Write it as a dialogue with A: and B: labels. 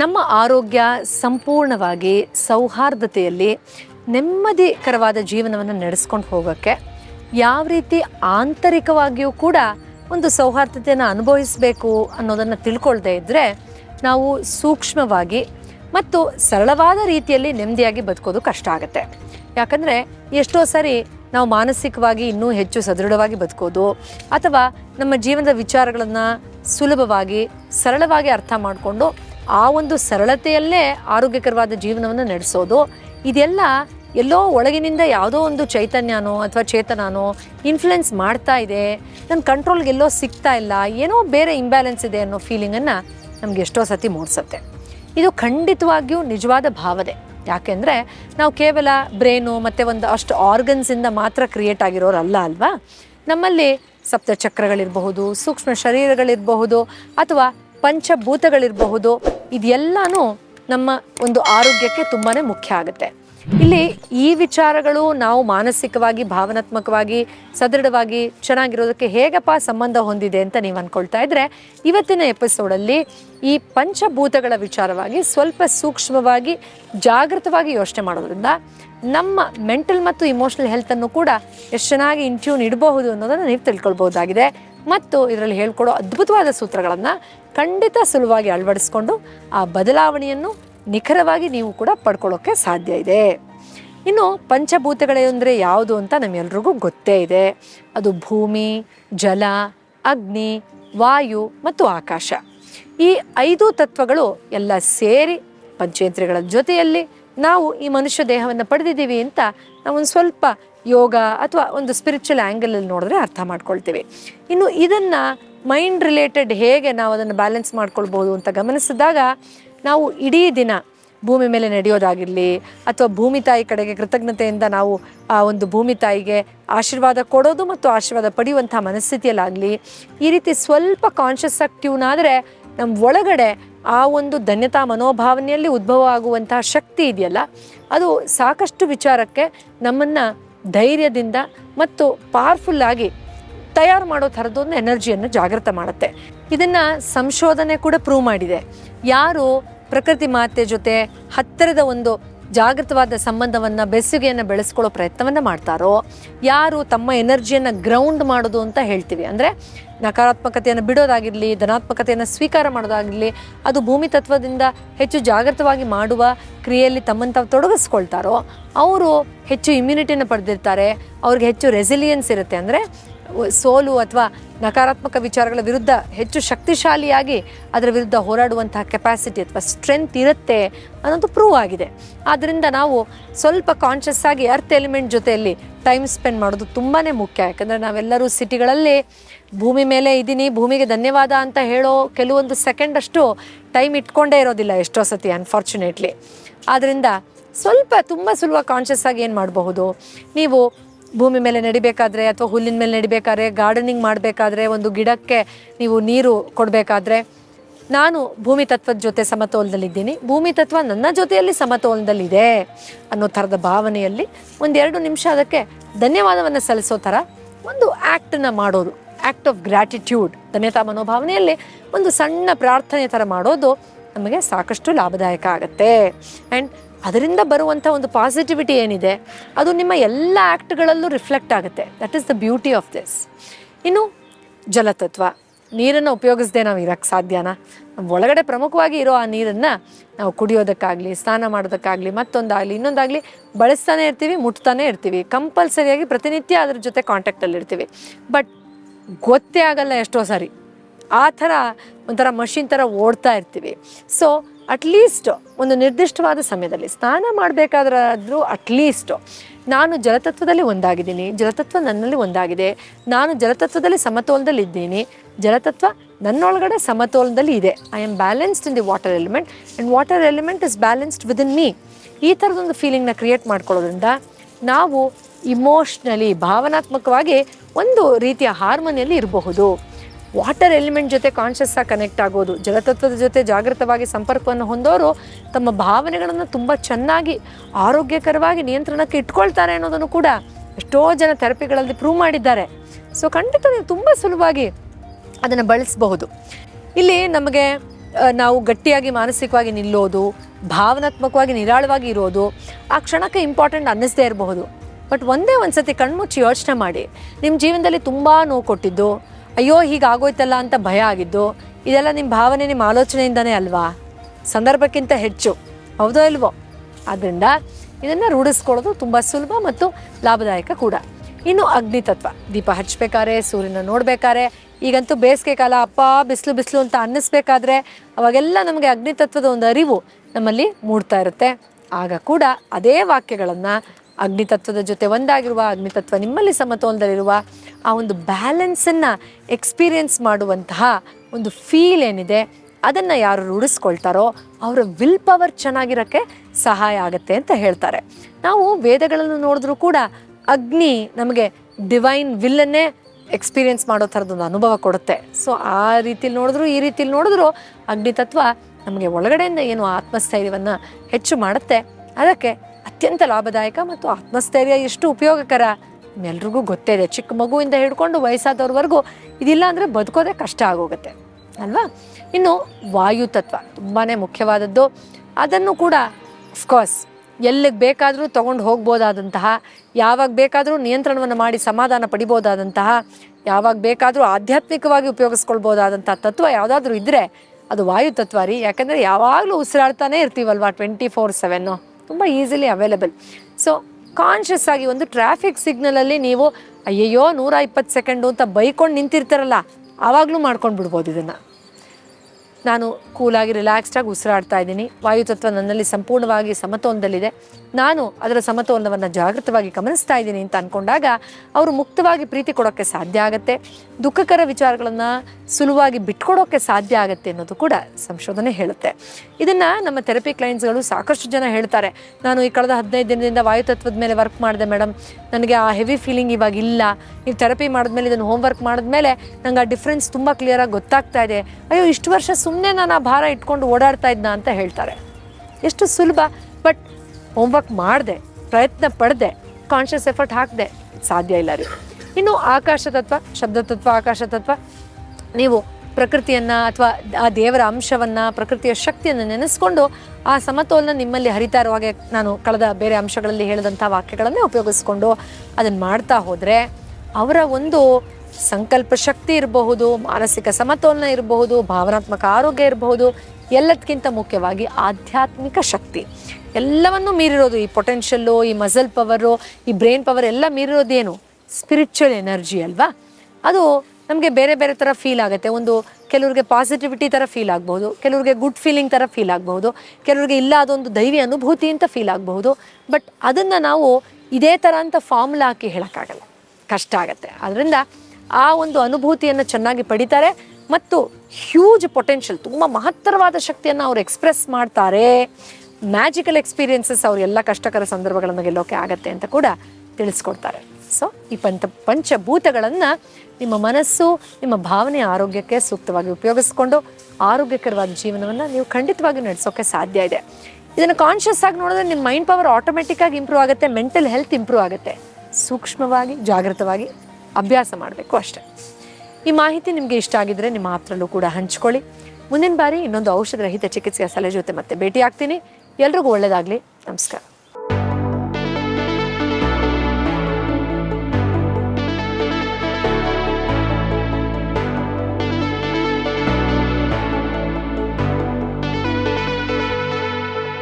A: ನಮ್ಮ ಆರೋಗ್ಯ ಸಂಪೂರ್ಣವಾಗಿ ಸೌಹಾರ್ದತೆಯಲ್ಲಿ ನೆಮ್ಮದಿಕರವಾದ ಜೀವನವನ್ನು ನಡೆಸ್ಕೊಂಡು ಹೋಗೋಕ್ಕೆ ಯಾವ ರೀತಿ ಆಂತರಿಕವಾಗಿಯೂ ಕೂಡ ಒಂದು ಸೌಹಾರ್ದತೆಯನ್ನು ಅನುಭವಿಸಬೇಕು ಅನ್ನೋದನ್ನು ತಿಳ್ಕೊಳ್ದೇ ಇದ್ದರೆ ನಾವು ಸೂಕ್ಷ್ಮವಾಗಿ ಮತ್ತು ಸರಳವಾದ ರೀತಿಯಲ್ಲಿ ನೆಮ್ಮದಿಯಾಗಿ ಬದುಕೋದು ಕಷ್ಟ ಆಗುತ್ತೆ. ಯಾಕಂದರೆ ಎಷ್ಟೋ ಸಾರಿ ನಾವು ಮಾನಸಿಕವಾಗಿ ಇನ್ನೂ ಹೆಚ್ಚು ಸದೃಢವಾಗಿ ಬದುಕೋದು ಅಥವಾ ನಮ್ಮ ಜೀವನದ ವಿಚಾರಗಳನ್ನು ಸುಲಭವಾಗಿ ಸರಳವಾಗಿ ಅರ್ಥ ಮಾಡಿಕೊಂಡು ಆ ಒಂದು ಸರಳತೆಯಲ್ಲೇ ಆರೋಗ್ಯಕರವಾದ ಜೀವನವನ್ನು ನಡೆಸೋದು. ಇದೆಲ್ಲ ಎಲ್ಲೋ ಒಳಗಿನಿಂದ ಯಾವುದೋ ಒಂದು ಚೈತನ್ಯನೋ ಅಥವಾ ಚೇತನನೋ ಇನ್ಫ್ಲುಯೆನ್ಸ್ ಮಾಡ್ತಾ ಇದೆ. ನನ್ನ ಕಂಟ್ರೋಲ್ಗೆ ಎಲ್ಲೋ ಸಿಗ್ತಾ ಇಲ್ಲ. ಏನೋ ಬೇರೆ ಇಂಬ್ಯಾಲೆನ್ಸ್ ಇದೆ ಅನ್ನೋ ಫೀಲಿಂಗನ್ನು ನಮ್ಗೆ ಎಷ್ಟೋ ಸತಿ ಮೂಡಿಸುತ್ತೆ. ಇದು ಖಂಡಿತವಾಗಿಯೂ ನಿಜವಾದ ಭಾವನೆ. ಯಾಕೆಂದರೆ ನಾವು ಕೇವಲ ಬ್ರೈನು ಮತ್ತು ಒಂದು ಅಷ್ಟು ಆರ್ಗನ್ಸಿಂದ ಮಾತ್ರ ಕ್ರಿಯೇಟ್ ಆಗಿರೋರಲ್ಲ ಅಲ್ವಾ? ನಮ್ಮಲ್ಲಿ ಸಪ್ತಚಕ್ರಗಳಿರಬಹುದು, ಸೂಕ್ಷ್ಮ ಶರೀರಗಳಿರಬಹುದು ಅಥವಾ ಪಂಚಭೂತಗಳಿರಬಹುದು ಇದೆಲ್ಲನೂ ನಮ್ಮ ಒಂದು ಆರೋಗ್ಯಕ್ಕೆ ತುಂಬಾ ಮುಖ್ಯ ಆಗುತ್ತೆ. ಇಲ್ಲಿ ಈ ವಿಚಾರಗಳು ನಾವು ಮಾನಸಿಕವಾಗಿ, ಭಾವನಾತ್ಮಕವಾಗಿ, ಸದೃಢವಾಗಿ ಚೆನ್ನಾಗಿರೋದಕ್ಕೆ ಹೇಗಪ್ಪ ಸಂಬಂಧ ಹೊಂದಿದೆ ಅಂತ ನೀವು ಅಂದ್ಕೊಳ್ತಾ ಇದ್ರೆ, ಇವತ್ತಿನ ಎಪಿಸೋಡಲ್ಲಿ ಈ ಪಂಚಭೂತಗಳ ವಿಚಾರವಾಗಿ ಸ್ವಲ್ಪ ಸೂಕ್ಷ್ಮವಾಗಿ, ಜಾಗೃತವಾಗಿ ಯೋಚನೆ ಮಾಡೋದ್ರಿಂದ ನಮ್ಮ ಮೆಂಟಲ್ ಮತ್ತು ಇಮೋಷನಲ್ ಹೆಲ್ತನ್ನು ಕೂಡ ಎಷ್ಟು ಚೆನ್ನಾಗಿ ಇಂಟ್ಯೂನ್ ಇಡಬಹುದು ಅನ್ನೋದನ್ನು ನೀವು ತಿಳ್ಕೊಳ್ಬಹುದಾಗಿದೆ. ಮತ್ತು ಇದರಲ್ಲಿ ಹೇಳ್ಕೊಡೋ ಅದ್ಭುತವಾದ ಸೂತ್ರಗಳನ್ನು ಖಂಡಿತ ಸುಲಭವಾಗಿ ಅಳವಡಿಸ್ಕೊಂಡು ಆ ಬದಲಾವಣೆಯನ್ನು ನಿಖರವಾಗಿ ನೀವು ಕೂಡ ಪಡ್ಕೊಳ್ಳೋಕ್ಕೆ ಸಾಧ್ಯ ಇದೆ. ಇನ್ನು ಪಂಚಭೂತಗಳಂದರೆ ಯಾವುದು ಅಂತ ನಮ್ಮೆಲ್ರಿಗೂ ಗೊತ್ತೇ ಇದೆ. ಅದು ಭೂಮಿ, ಜಲ, ಅಗ್ನಿ, ವಾಯು ಮತ್ತು ಆಕಾಶ. ಈ ಐದು ತತ್ವಗಳು ಎಲ್ಲ ಸೇರಿ ಪಂಚೇಂದ್ರಿಯಗಳ ಜೊತೆಯಲ್ಲಿ ನಾವು ಈ ಮನುಷ್ಯ ದೇಹವನ್ನು ಪಡೆದಿದ್ದೀವಿ ಅಂತ ನಾವೊಂದು ಸ್ವಲ್ಪ ಯೋಗ ಅಥವಾ ಒಂದು ಸ್ಪಿರಿಚುವಲ್ ಆ್ಯಂಗಲಲ್ಲಿ ನೋಡಿದ್ರೆ ಅರ್ಥ ಮಾಡ್ಕೊಳ್ತೀವಿ. ಇನ್ನು ಇದನ್ನು ಮೈಂಡ್ ರಿಲೇಟೆಡ್ ಹೇಗೆ ನಾವು ಅದನ್ನು ಬ್ಯಾಲೆನ್ಸ್ ಮಾಡ್ಕೊಳ್ಬೋದು ಅಂತ ಗಮನಿಸಿದಾಗ ನಾವು ಇಡೀ ದಿನ ಭೂಮಿ ಮೇಲೆ ನಡೆಯೋದಾಗಿರಲಿ ಅಥವಾ ಭೂಮಿ ತಾಯಿ ಕಡೆಗೆ ಕೃತಜ್ಞತೆಯಿಂದ ನಾವು ಆ ಒಂದು ಭೂಮಿ ತಾಯಿಗೆ ಆಶೀರ್ವಾದ ಕೊಡೋದು ಮತ್ತು ಆಶೀರ್ವಾದ ಪಡೆಯುವಂಥ ಮನಸ್ಥಿತಿಯಲ್ಲಾಗಲಿ, ಈ ರೀತಿ ಸ್ವಲ್ಪ ಕಾನ್ಷಿಯಸ್ ಆಗಿ ಟ್ಯೂನ್ ನಮ್ಮ ಒಳಗಡೆ ಆ ಒಂದು ಧನ್ಯತಾ ಮನೋಭಾವನೆಯಲ್ಲಿ ಉದ್ಭವ ಆಗುವಂತಹ ಶಕ್ತಿ ಇದೆಯಲ್ಲ, ಅದು ಸಾಕಷ್ಟು ವಿಚಾರಕ್ಕೆ ನಮ್ಮನ್ನು ಧೈರ್ಯದಿಂದ ಮತ್ತು ಪವರ್ಫುಲ್ ಆಗಿ ತಯಾರು ಮಾಡೋ ಥರದೊಂದು ಎನರ್ಜಿಯನ್ನು ಜಾಗೃತ ಮಾಡುತ್ತೆ. ಇದನ್ನು ಸಂಶೋಧನೆ ಕೂಡ ಪ್ರೂವ್ ಮಾಡಿದೆ. ಯಾರು ಪ್ರಕೃತಿ ಮಾತೆ ಜೊತೆ ಹತ್ತಿರದ ಒಂದು ಜಾಗೃತವಾದ ಸಂಬಂಧವನ್ನು, ಬೆಸುಗೆಯನ್ನು ಬೆಳೆಸ್ಕೊಳ್ಳೋ ಪ್ರಯತ್ನವನ್ನು ಮಾಡ್ತಾರೋ, ಯಾರು ತಮ್ಮ ಎನರ್ಜಿಯನ್ನು ಗ್ರೌಂಡ್ ಮಾಡೋದು ಅಂತ ಹೇಳ್ತೀವಿ. ಅಂದರೆ ನಕಾರಾತ್ಮಕತೆಯನ್ನು ಬಿಡೋದಾಗಿರಲಿ, ಧನಾತ್ಮಕತೆಯನ್ನು ಸ್ವೀಕಾರ ಮಾಡೋದಾಗಿರಲಿ, ಅದು ಭೂಮಿ ತತ್ವದಿಂದ ಹೆಚ್ಚು ಜಾಗೃತವಾಗಿ ಮಾಡುವ ಕ್ರಿಯೆಯಲ್ಲಿ ತಮ್ಮನ್ನು ತಾವು ತೊಡಗಿಸ್ಕೊಳ್ತಾರೋ, ಅವರು ಹೆಚ್ಚು ಇಮ್ಯುನಿಟಿಯನ್ನು ಪಡೆದಿರ್ತಾರೆ, ಅವ್ರಿಗೆ ಹೆಚ್ಚು ರೆಸಿಲಿಯನ್ಸ್ ಇರುತ್ತೆ. ಅಂದರೆ ಸೋಲು ಅಥವಾ ನಕಾರಾತ್ಮಕ ವಿಚಾರಗಳ ವಿರುದ್ಧ ಹೆಚ್ಚು ಶಕ್ತಿಶಾಲಿಯಾಗಿ ಅದರ ವಿರುದ್ಧ ಹೋರಾಡುವಂತಹ ಕೆಪಾಸಿಟಿ ಅಥವಾ ಸ್ಟ್ರೆಂತ್ ಇರುತ್ತೆ ಅನ್ನೋದು ಪ್ರೂವ್ ಆಗಿದೆ. ಆದ್ದರಿಂದ ನಾವು ಸ್ವಲ್ಪ ಕಾನ್ಷಿಯಸ್ ಆಗಿ ಅರ್ತ್ ಎಲಿಮೆಂಟ್ ಜೊತೆಯಲ್ಲಿ ಟೈಮ್ ಸ್ಪೆಂಡ್ ಮಾಡೋದು ತುಂಬಾ ಮುಖ್ಯ. ಯಾಕಂದರೆ ನಾವೆಲ್ಲರೂ ಸಿಟಿಗಳಲ್ಲಿ ಭೂಮಿ ಮೇಲೆ ಇದ್ದೀನಿ, ಭೂಮಿಗೆ ಧನ್ಯವಾದ ಅಂತ ಹೇಳೋ ಕೆಲವೊಂದು ಸೆಕೆಂಡ್ ಅಷ್ಟು ಟೈಮ್ ಇಟ್ಕೊಂಡೇ ಇರೋದಿಲ್ಲ ಎಷ್ಟೋ ಸತಿ ಅನ್ಫಾರ್ಚುನೇಟ್ಲಿ ಆದ್ದರಿಂದ ಸ್ವಲ್ಪ ತುಂಬ ಸುಲಭ ಕಾನ್ಷಿಯಸ್ ಆಗಿ ಏನು ಮಾಡಬಹುದು? ನೀವು ಭೂಮಿ ಮೇಲೆ ನಡಿಬೇಕಾದ್ರೆ ಅಥವಾ ಹುಲ್ಲಿನ ಮೇಲೆ ನಡಿಬೇಕಾದ್ರೆ ಗಾರ್ಡನಿಂಗ್ ಮಾಡಬೇಕಾದ್ರೆ, ಒಂದು ಗಿಡಕ್ಕೆ ನೀವು ನೀರು ಕೊಡಬೇಕಾದ್ರೆ, ನಾನು ಭೂಮಿ ತತ್ವದ ಜೊತೆ ಸಮತೋಲನದಲ್ಲಿದ್ದೀನಿ. ಭೂಮಿ ತತ್ವ ನನ್ನ ಜೊತೆಯಲ್ಲಿ ಸಮತೋಲನದಲ್ಲಿದೆ ಅನ್ನೋ ಥರದ ಭಾವನೆಯಲ್ಲಿ ಒಂದೆರಡು ನಿಮಿಷ ಅದಕ್ಕೆ ಧನ್ಯವಾದವನ್ನು ಸಲ್ಲಿಸೋ ಥರ ಒಂದು ಆ್ಯಕ್ಟನ್ನು ಮಾಡೋದು. ಆ್ಯಕ್ಟ್ ಆಫ್ ಗ್ರ್ಯಾಟಿಟ್ಯೂಡ್ ಧನ್ಯತಾ ಮನೋಭಾವನೆಯಲ್ಲಿ ಒಂದು ಸಣ್ಣ ಪ್ರಾರ್ಥನೆ ಥರ ಮಾಡೋದು ನಮಗೆ ಸಾಕಷ್ಟು ಲಾಭದಾಯಕ ಆಗುತ್ತೆ. ಆ್ಯಂಡ್ ಅದರಿಂದ ಬರುವಂಥ ಒಂದು ಪಾಸಿಟಿವಿಟಿ ಏನಿದೆ, ಅದು ನಿಮ್ಮ ಎಲ್ಲ ಆ್ಯಕ್ಟ್ಗಳಲ್ಲೂ ರಿಫ್ಲೆಕ್ಟ್ ಆಗುತ್ತೆ. That is the beauty of this ಇನ್ನು ಜಲತತ್ವ. ನೀರನ್ನು ಉಪಯೋಗಿಸ್ದೆ ನಾವು ಇರೋಕ್ಕೆ ಸಾಧ್ಯನಾ? ಒಳಗಡೆ ಪ್ರಮುಖವಾಗಿ ಇರೋ ಆ ನೀರನ್ನು ನಾವು ಕುಡಿಯೋದಕ್ಕಾಗಲಿ, ಸ್ನಾನ ಮಾಡೋದಕ್ಕಾಗಲಿ, ಮತ್ತೊಂದಾಗಲಿ, ಇನ್ನೊಂದಾಗಲಿ ಬಳಸ್ತಾನೆ ಇರ್ತೀವಿ, ಮುಟ್ತಾನೆ ಇರ್ತೀವಿ. ಕಂಪಲ್ಸರಿಯಾಗಿ ಪ್ರತಿನಿತ್ಯ ಅದ್ರ ಜೊತೆ ಕಾಂಟ್ಯಾಕ್ಟಲ್ಲಿ ಇರ್ತೀವಿ ಬಟ್ ಗೊತ್ತೇ ಆಗಲ್ಲ ಎಷ್ಟೋ ಸಾರಿ. ಆ ಥರ ಒಂಥರ ಮಷಿನ್ ಥರ ಓಡ್ತಾ ಇರ್ತೀವಿ. ಸೊ ಅಟ್ಲೀಸ್ಟ್ ಒಂದು ನಿರ್ದಿಷ್ಟವಾದ ಸಮಯದಲ್ಲಿ ಸ್ನಾನ ಮಾಡಬೇಕಾದ್ರಾದರೂ ಅಟ್ಲೀಸ್ಟು ನಾನು ಜಲತತ್ವದಲ್ಲಿ ಒಂದಾಗಿದ್ದೀನಿ, ಜಲತತ್ವ ನನ್ನಲ್ಲಿ ಒಂದಾಗಿದೆ, ನಾನು ಜಲತತ್ವದಲ್ಲಿ ಸಮತೋಲನದಲ್ಲಿ ಇದ್ದೀನಿ, ಜಲತತ್ವ ನನ್ನೊಳಗಡೆ ಸಮತೋಲನದಲ್ಲಿ ಇದೆ. I am balanced in the water element and water element is balanced within me ಈ ಥರದೊಂದು ಫೀಲಿಂಗ್ನ ಕ್ರಿಯೇಟ್ ಮಾಡ್ಕೊಳ್ಳೋದ್ರಿಂದ ನಾವು ಇಮೋಷ್ನಲಿ ಭಾವನಾತ್ಮಕವಾಗಿ ಒಂದು ರೀತಿಯ ಹಾರ್ಮೋನಿಯಲ್ಲಿ ಇರಬಹುದು. ವಾಟರ್ ಎಲಿಮೆಂಟ್ ಜೊತೆ ಕಾನ್ಷಿಯಸ್ ಆಗಿ ಕನೆಕ್ಟ್ ಆಗೋದು, ಜಲತತ್ವದ ಜೊತೆ ಜಾಗೃತವಾಗಿ ಸಂಪರ್ಕವನ್ನು ಹೊಂದೋರು ತಮ್ಮ ಭಾವನೆಗಳನ್ನು ತುಂಬ ಚೆನ್ನಾಗಿ, ಆರೋಗ್ಯಕರವಾಗಿ ನಿಯಂತ್ರಣಕ್ಕೆ ಇಟ್ಕೊಳ್ತಾರೆ ಅನ್ನೋದನ್ನು ಕೂಡ ಎಷ್ಟೋ ಜನ ಥೆರಪಿಗಳಲ್ಲಿ ಪ್ರೂವ್ ಮಾಡಿದ್ದಾರೆ. ಸೊ ಖಂಡಿತ ನೀವು ತುಂಬ ಸುಲಭವಾಗಿ ಅದನ್ನು ಬಳಸಬಹುದು. ಇಲ್ಲಿ ನಮಗೆ ನಾವು ಗಟ್ಟಿಯಾಗಿ, ಮಾನಸಿಕವಾಗಿ ನಿಲ್ಲೋದು, ಭಾವನಾತ್ಮಕವಾಗಿ ನಿರಾಳವಾಗಿ ಇರೋದು, ಆ ಕ್ಷಣಕ್ಕೆ ಇಂಪಾರ್ಟೆಂಟ್ ಅನ್ನಿಸದೇ ಇರಬಹುದು. ಬಟ್ ಒಂದೇ ಒಂದು ಸತಿ ಕಣ್ಮುಚ್ಚಿ ಯೋಚನೆ ಮಾಡಿ ನಿಮ್ಮ ಜೀವನದಲ್ಲಿ ತುಂಬ ನೋವು ಕೊಟ್ಟಿದ್ದು ಅಯ್ಯೋ, ಹೀಗಾಗೋಯ್ತಲ್ಲ ಅಂತ ಭಯ ಆಗಿದ್ದು, ಇದೆಲ್ಲ ನಿಮ್ಮ ಭಾವನೆ ನಿಮ್ಮ ಆಲೋಚನೆಯಿಂದನೇ ಅಲ್ವಾ? ಸಂದರ್ಭಕ್ಕಿಂತ ಹೆಚ್ಚು. ಹೌದೋ ಇಲ್ವೋ? ಆದ್ದರಿಂದ ಇದನ್ನು ರೂಢಿಸ್ಕೊಳ್ಳೋದು ತುಂಬ ಸುಲಭ ಮತ್ತು ಲಾಭದಾಯಕ ಕೂಡ. ಇನ್ನು ಅಗ್ನಿ ತತ್ವ. ದೀಪ ಹಚ್ಬೇಕಾದ್ರೆ ಸೂರ್ಯನ ನೋಡ್ಬೇಕಾದ್ರೆ ಈಗಂತೂ ಬೇಸಿಗೆ ಕಾಲ, ಅಪ್ಪ, ಬಿಸಿಲು ಬಿಸಿಲು ಅಂತ ಅನ್ನಿಸ್ಬೇಕಾದ್ರೆ ಅವಾಗೆಲ್ಲ ನಮಗೆ ಅಗ್ನಿ ತತ್ವದ ಒಂದು ಅರಿವು ನಮ್ಮಲ್ಲಿ ಮೂಡ್ತಾ ಇರುತ್ತೆ. ಆಗ ಕೂಡ ಅದೇ ವಾಕ್ಯಗಳನ್ನು ಅಗ್ನಿತತ್ವದ ಜೊತೆ ಒಂದಾಗಿರುವ ಅಗ್ನಿತತ್ವ ನಿಮ್ಮಲ್ಲಿ ಸಮತೋಲದಲ್ಲಿರುವ ಆ ಒಂದು ಬ್ಯಾಲೆನ್ಸನ್ನು ಎಕ್ಸ್ಪೀರಿಯನ್ಸ್ ಮಾಡುವಂತಹ ಒಂದು ಫೀಲ್ ಏನಿದೆ, ಅದನ್ನು ಯಾರು ರೂಢಿಸ್ಕೊಳ್ತಾರೋ ಅವರ ವಿಲ್ ಪವರ್ ಚೆನ್ನಾಗಿರೋಕ್ಕೆ ಸಹಾಯ ಆಗುತ್ತೆ ಅಂತ ಹೇಳ್ತಾರೆ. ನಾವು ವೇದಗಳನ್ನು ನೋಡಿದ್ರೂ ಕೂಡ ಅಗ್ನಿ ನಮಗೆ ಡಿವೈನ್ ವಿಲ್ಲನ್ನೇ ಎಕ್ಸ್ಪೀರಿಯನ್ಸ್ ಮಾಡೋ ಥರದೊಂದು ಅನುಭವ ಕೊಡುತ್ತೆ. ಸೊ ಆ ರೀತಿಲಿ ನೋಡಿದ್ರು, ಈ ರೀತಿಲಿ ನೋಡಿದ್ರು ಅಗ್ನಿ ತತ್ವ ನಮಗೆ ಒಳಗಡೆಯಿಂದ ಏನು ಆತ್ಮಸ್ಥೈರ್ಯವನ್ನು ಹೆಚ್ಚು ಮಾಡುತ್ತೆ. ಅದಕ್ಕೆ ಅತ್ಯಂತ ಲಾಭದಾಯಕ ಮತ್ತು ಆತ್ಮಸ್ಥೈರ್ಯ ಎಷ್ಟು ಉಪಯೋಗಕರ ನಿಮ್ಮೆಲ್ರಿಗೂ ಗೊತ್ತೇ ಇದೆ. ಚಿಕ್ಕ ಮಗುವಿಂದ ಹಿಡ್ಕೊಂಡು ವಯಸ್ಸಾದವ್ರವರೆಗೂ ಇದಿಲ್ಲ ಅಂದರೆ ಬದುಕೋದೇ ಕಷ್ಟ ಆಗೋಗುತ್ತೆ. ಅಲ್ವಾ? ಇನ್ನು ವಾಯು ತತ್ವ ತುಂಬಾ ಮುಖ್ಯವಾದದ್ದು. ಅದನ್ನು ಕೂಡ ಅಫ್ಕೋರ್ಸ್ ಎಲ್ಲಿಗೆ ಬೇಕಾದರೂ ತೊಗೊಂಡು ಹೋಗ್ಬೋದಾದಂತಹ, ಯಾವಾಗ ಬೇಕಾದರೂ ನಿಯಂತ್ರಣವನ್ನು ಮಾಡಿ ಸಮಾಧಾನ ಪಡಿಬೋದಾದಂತಹ, ಯಾವಾಗ ಬೇಕಾದರೂ ಆಧ್ಯಾತ್ಮಿಕವಾಗಿ ಉಪಯೋಗಿಸ್ಕೊಳ್ಬೋದಾದಂಥ ತತ್ವ ಯಾವುದಾದ್ರೂ ಇದ್ದರೆ ಅದು ವಾಯು ತತ್ವ ರೀ. ಯಾಕಂದರೆ ಯಾವಾಗಲೂ ಉಸಿರಾಡ್ತಾನೆ ಇರ್ತೀವಲ್ವಾ ಟ್ವೆಂಟಿ ಫೋರ್ ಸೆವೆನ್ನು ತುಂಬ ಈಸಿಲಿ ಅವೈಲೇಬಲ್ ಸೊ ಕಾನ್ಷಿಯಸ್ ಆಗಿ ಒಂದು ಟ್ರಾಫಿಕ್ ಸಿಗ್ನಲಲ್ಲಿ ನೀವು, ಅಯ್ಯಯ್ಯೋ, ನೂರ ಇಪ್ಪತ್ತು ಸೆಕೆಂಡು ಅಂತ ಬೈಕೊಂಡು ನಿಂತಿರ್ತಾರಲ್ಲ, ಆವಾಗಲೂ ಮಾಡ್ಕೊಂಡು ಬಿಡ್ಬೋದು ಇದನ್ನು. ನಾನು ಕೂಲಾಗಿ ರಿಲ್ಯಾಕ್ಸ್ಡಾಗಿ ಉಸಿರಾಡ್ತಾ ಇದ್ದೀನಿ. ವಾಯುತತ್ವ ನನ್ನಲ್ಲಿ ಸಂಪೂರ್ಣವಾಗಿ ಸಮತೋಲನದಲ್ಲಿದೆ. ನಾನು ಅದರ ಸಮತೋಲನವನ್ನು ಜಾಗೃತವಾಗಿ ಗಮನಿಸ್ತಾ ಇದ್ದೀನಿ ಅಂತ ಅಂದ್ಕೊಂಡಾಗ ಅವರು ಮುಕ್ತವಾಗಿ ಪ್ರೀತಿ ಕೊಡೋಕ್ಕೆ ಸಾಧ್ಯ ಆಗುತ್ತೆ. ದುಃಖಕರ ವಿಚಾರಗಳನ್ನು ಸುಲಭವಾಗಿ ಬಿಟ್ಕೊಡೋಕ್ಕೆ ಸಾಧ್ಯ ಆಗುತ್ತೆ ಅನ್ನೋದು ಕೂಡ ಸಂಶೋಧನೆ ಹೇಳುತ್ತೆ. ಇದನ್ನು ನಮ್ಮ ಥೆರಪಿ ಕ್ಲೈಂಟ್ಸ್ಗಳು ಸಾಕಷ್ಟು ಜನ ಹೇಳ್ತಾರೆ. ನಾನು ಈ ಕಳೆದ ಹದಿನೈದು ದಿನದಿಂದ ವಾಯುತತ್ವದ ಮೇಲೆ ವರ್ಕ್ ಮಾಡಿದೆ ಮೇಡಮ್ ನನಗೆ ಆ ಹೆವಿ ಫೀಲಿಂಗ್ ಇವಾಗ ಇಲ್ಲ. ನೀವು ಥೆರಪಿ ಮಾಡಿದ್ಮೇಲೆ ಇದನ್ನು ಹೋಮ್ ವರ್ಕ್ ಮಾಡಿದ್ಮೇಲೆ ನಂಗೆ ಆ ಡಿಫ್ರೆನ್ಸ್ ತುಂಬ ಕ್ಲಿಯರಾಗಿ ಗೊತ್ತಾಗ್ತಾ ಇದೆ. ಅಯ್ಯೋ, ಇಷ್ಟು ವರ್ಷ ಸುಮ್ಮನೆ ನಾನು ಆ ಭಾರ ಇಟ್ಕೊಂಡು ಓಡಾಡ್ತಾ ಇದ್ನ ಅಂತ ಹೇಳ್ತಾರೆ. ಎಷ್ಟು ಸುಲಭ ಬಟ್ ಹೋಮ್ವರ್ಕ್ ಮಾಡಿದೆ, ಪ್ರಯತ್ನ ಪಡೆದೆ ಕಾನ್ಷಿಯಸ್ ಎಫರ್ಟ್ ಹಾಕಿದೆ ಸಾಧ್ಯ ಇಲ್ಲ ರೀ. ಇನ್ನು ಆಕಾಶ ತತ್ವ, ಶಬ್ದ ತತ್ವ, ಆಕಾಶ ತತ್ವ, ನೀವು ಪ್ರಕೃತಿಯನ್ನು ಅಥವಾ ಆ ದೇವರ ಅಂಶವನ್ನು, ಪ್ರಕೃತಿಯ ಶಕ್ತಿಯನ್ನು ನೆನೆಸ್ಕೊಂಡು ಆ ಸಮತೋಲನ ನಿಮ್ಮಲ್ಲಿ ಹರಿತಾ ಇರುವಾಗೆ ನಾನು ಕಳೆದ ಬೇರೆ ಅಂಶಗಳಲ್ಲಿ ಹೇಳಿದಂಥ ವಾಕ್ಯಗಳನ್ನೇ ಉಪಯೋಗಿಸ್ಕೊಂಡು ಅದನ್ನು ಮಾಡ್ತಾ ಹೋದರೆ, ಅವರ ಒಂದು ಸಂಕಲ್ಪ ಶಕ್ತಿ ಇರಬಹುದು, ಮಾನಸಿಕ ಸಮತೋಲನ ಇರಬಹುದು, ಭಾವನಾತ್ಮಕ ಆರೋಗ್ಯ ಇರಬಹುದು ಎಲ್ಲದಕ್ಕಿಂತ ಮುಖ್ಯವಾಗಿ ಆಧ್ಯಾತ್ಮಿಕ ಶಕ್ತಿ. ಎಲ್ಲವನ್ನೂ ಮೀರಿರೋದು ಈ ಪೊಟೆನ್ಷಿಯಲ್ಲು ಈ ಮಸಲ್ ಪವರು ಈ ಬ್ರೈನ್ ಪವರ್ ಎಲ್ಲ ಮೀರಿರೋದೇನು ಸ್ಪಿರಿಚುವಲ್ ಎನರ್ಜಿ ಅಲ್ವಾ? ಅದು ನಮಗೆ ಬೇರೆ ಬೇರೆ ಥರ ಫೀಲ್ ಆಗುತ್ತೆ. ಒಂದು ಕೆಲವ್ರಿಗೆ ಪಾಸಿಟಿವಿಟಿ ಥರ ಫೀಲ್ ಆಗ್ಬೋದು ಕೆಲವ್ರಿಗೆ ಗುಡ್ ಫೀಲಿಂಗ್ ಥರ ಫೀಲ್ ಆಗ್ಬೋದು ಕೆಲವ್ರಿಗೆ ಇಲ್ಲ ಅದೊಂದು ದೈವಿ ಅನುಭೂತಿ ಅಂತ ಫೀಲ್ ಆಗಬಹುದು. ಬಟ್ ಅದನ್ನು ನಾವು ಇದೇ ಥರ ಅಂತ ಫಾರ್ಮುಲಾ ಹಾಕಿ ಹೇಳೋಕ್ಕಾಗಲ್ಲ. ಕಷ್ಟ ಆಗುತ್ತೆ. ಅದರಿಂದ ಆ ಒಂದು ಅನುಭೂತಿಯನ್ನು ಚೆನ್ನಾಗಿ ಪಡಿತಾರೆ ಮತ್ತು ಹ್ಯೂಜ್ ಪೊಟೆನ್ಷಿಯಲ್ ತುಂಬ ಮಹತ್ತರವಾದ ಶಕ್ತಿಯನ್ನು ಅವ್ರು ಎಕ್ಸ್ಪ್ರೆಸ್ ಮಾಡ್ತಾರೆ. ಮ್ಯಾಜಿಕಲ್ ಎಕ್ಸ್ಪೀರಿಯನ್ಸಸ್ ಅವ್ರು ಎಲ್ಲ ಕಷ್ಟಕರ ಸಂದರ್ಭಗಳನ್ನು ಗೆಲ್ಲೋಕೆ ಆಗತ್ತೆ ಅಂತ ಕೂಡ ತಿಳಿಸ್ಕೊಡ್ತಾರೆ. ಸೊ ಈ ಪಂಚ ಪಂಚಭೂತಗಳನ್ನು ನಿಮ್ಮ ಮನಸ್ಸು, ನಿಮ್ಮ ಭಾವನೆ ಆರೋಗ್ಯಕ್ಕೆ ಸೂಕ್ತವಾಗಿ ಉಪಯೋಗಿಸ್ಕೊಂಡು ಆರೋಗ್ಯಕರವಾದ ಜೀವನವನ್ನು ನೀವು ಖಂಡಿತವಾಗಿ ನಡೆಸೋಕೆ ಸಾಧ್ಯ ಇದೆ. ಇದನ್ನು ಕಾನ್ಷಿಯಸ್ ಆಗಿ ನೋಡಿದ್ರೆ ನಿಮ್ಮ ಮೈಂಡ್ ಪವರ್ ಆಟೋಮೆಟಿಕ್ ಆಗಿ ಇಂಪ್ರೂವ್ ಆಗುತ್ತೆ ಮೆಂಟಲ್ ಹೆಲ್ತ್ ಇಂಪ್ರೂವ್ ಆಗುತ್ತೆ. ಸೂಕ್ಷ್ಮವಾಗಿ, ಜಾಗೃತವಾಗಿ ಅಭ್ಯಾಸ ಮಾಡಬೇಕು ಅಷ್ಟೆ. ಈ ಮಾಹಿತಿ ನಿಮಗೆ ಇಷ್ಟ ಆಗಿದ್ರೆ ನಿಮ್ಮ ಆಪ್ತರಲ್ಲೂ ಕೂಡ ಹಂಚ್ಕೊಳ್ಳಿ. ಮುಂದಿನ ಬಾರಿ ಇನ್ನೊಂದು ಔಷಧ ರಹಿತ ಚಿಕಿತ್ಸೆಯ ಸಲಹೆ ಜೊತೆ ಮತ್ತೆ ಭೇಟಿ ಆಗ್ತೀನಿ ಎಲ್ರಿಗೂ ಒಳ್ಳೆಯದಾಗಲಿ ನಮಸ್ಕಾರ.